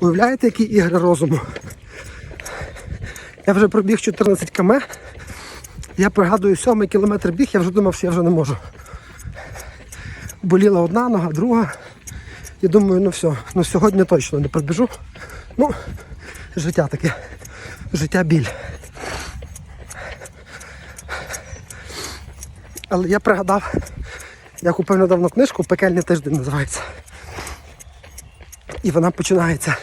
Уявляєте, які ігри розуму? Я вже пробіг 14 км. Я пригадую сьомий кілометр біг, я вже думав, що я вже не можу. Боліла одна нога, друга. І думаю, ну все, ну сьогодні точно не пробіжу. Ну, життя таке. Життя біль. Але я пригадав, я купив недавно книжку Пекельний тиждень називається. І вона починається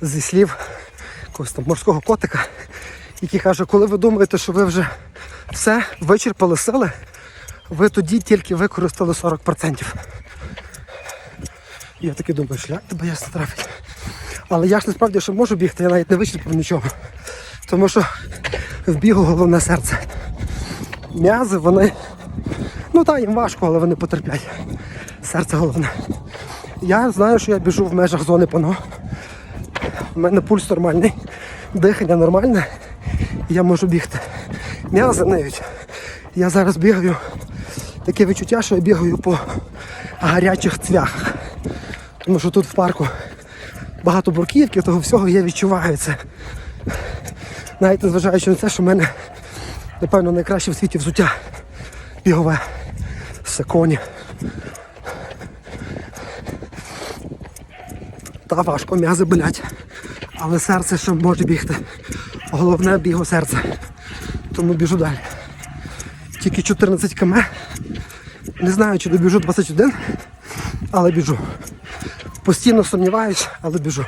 зі слів якогось там морського котика, який каже, коли ви думаєте, що ви вже все вичерпали сили, ви тоді тільки використали 40%. І я таки думаю, шлях тебе ясно трафить. Але я ж насправді ще можу бігти, я навіть не вичерпав нічого. Тому що в бігу головне серце. М'язи, вони. Ну так, їм важко, але вони потерплять. Серце головне. Я знаю, що я біжу в межах зони пано. У мене пульс нормальний, дихання нормальне, і я можу бігти. М'язи ниють. Я зараз бігаю. Таке відчуття, що я бігаю по гарячих цвяхах. Тому що тут в парку багато бурківки, того всього я відчуваю це. Навіть незважаючи на те, що в мене, напевно, найкраще в світі взуття бігове. Секоні. Та важко, м'язи болять. Але серце ще може бігти. Головне біго серце. Тому біжу далі. Тільки 14 км. Не знаю, чи добіжу 21, але біжу. Постійно сумніваюсь, але біжу.